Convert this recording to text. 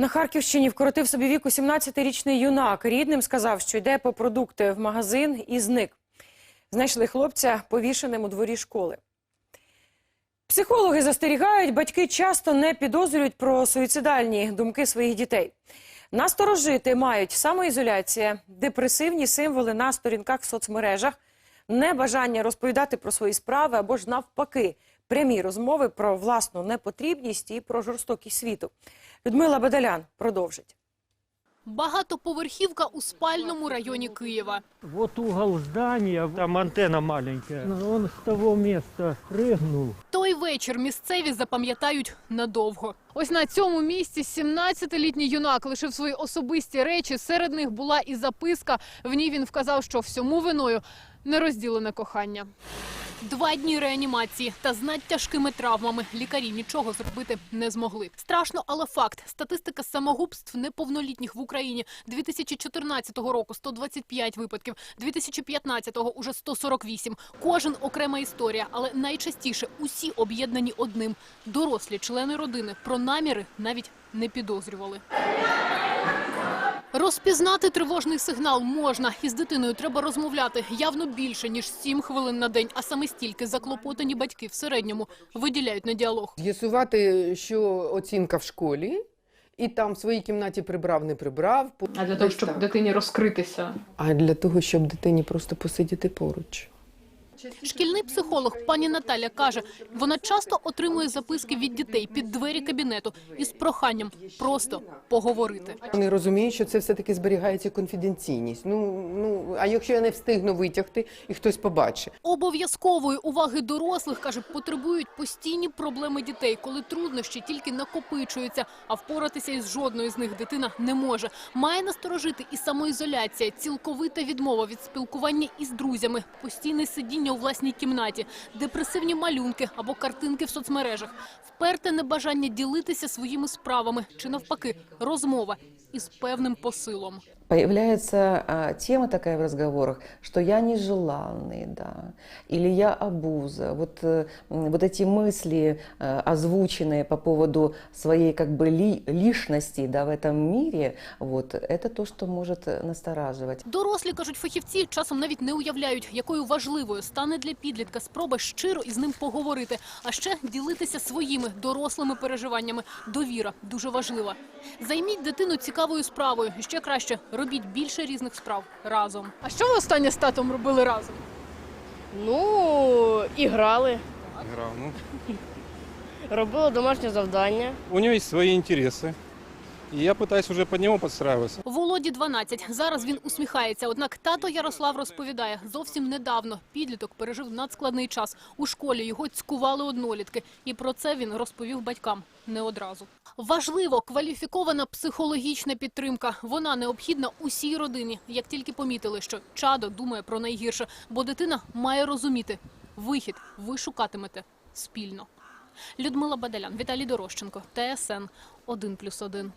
На Харківщині вкоротив собі віку 17-річний юнак. Рідним сказав, що йде по продукти в магазин і зник. Знайшли хлопця повішеним у дворі школи. Психологи застерігають, батьки часто не підозрюють про суїцидальні думки своїх дітей. Насторожити мають самоізоляція, депресивні символи на сторінках в соцмережах, небажання розповідати про свої справи або ж навпаки, прямі розмови про власну непотрібність і про жорстокість світу. Людмила Бадалян продовжить. Багатоповерхівка у спальному районі Києва. Вот угол здания, там антенна маленькая. Он с того места прыгнул. Той вечір місцеві запам'ятають надовго. Ось на цьому місці 17-літній юнак лишив свої особисті речі. Серед них була і записка. В ній він вказав, що всьому виною нерозділене кохання. Два дні реанімації та з надтяжкими травмами лікарі нічого зробити не змогли. Страшно, але факт. Статистика самогубств неповнолітніх в Україні 2014 року 125 випадків, 2015-го уже 148. Кожен окрема історія, але найчастіше усі об'єднані одним. Дорослі члени родини про наміри навіть не підозрювали. Розпізнати тривожний сигнал можна. Із дитиною треба розмовляти явно більше, ніж 7 хвилин на день, а саме стільки заклопотані батьки в середньому виділяють на діалог. З'ясувати, що оцінка в школі, і там в своїй кімнаті прибрав, не прибрав. А для того, так. дитині розкритися. А для того, щоб дитині просто посидіти поруч. Шкільний психолог пані Наталя каже, вона часто отримує записки від дітей під двері кабінету із проханням просто поговорити. Вони розуміють, що це все-таки зберігається конфіденційність. Ну, ну, а якщо я не встигну витягти, і хтось побачить. Обов'язкової уваги дорослих, каже, потребують постійні проблеми дітей, коли труднощі тільки накопичуються, а впоратися із жодною з них дитина не може. Має насторожити і самоізоляція, цілковита відмова від спілкування із друзями, постійне сидіння у власній кімнаті, депресивні малюнки або картинки в соцмережах, вперте небажання ділитися своїми справами. Чи навпаки розмова із певним посилом. Появляется а, тема такая в разговорах, что я нежеланный, да, или я обуза. Вот, э, м, вот эти мысли, э, озвученные по поводу своей как бы ли, личности да, в этом мире, вот, это то, что может э, настораживать. Дорослі, кажуть фахівці, часом навіть не уявляють, якою важливою стане для підлітка спроба щиро із ним поговорити, а ще ділитися своїми дорослими переживаннями. Довіра дуже важлива. Займіть дитину цікавою справою. І ще краще робіть більше різних справ разом. А що ви останнє з татом робили разом? Ну, і грали, Грав, Ну, робили домашнє завдання. у нього є свої интересы. И я пытаюсь уже под него подстраиваться. Володі 12. Зараз він усміхається. Однак тато Ярослав розповідає, зовсім недавно підліток пережив надскладний час. У школі його цькували однолітки. І про це він розповів батькам не одразу. Важливо кваліфікована психологічна підтримка. Вона необхідна усій родині. Як тільки помітили, що чадо думає про найгірше, бо дитина має розуміти вихід. Ви шукатимете спільно. Людмила Бадалян, Віталій Дорощенко, ТСН 1+,1.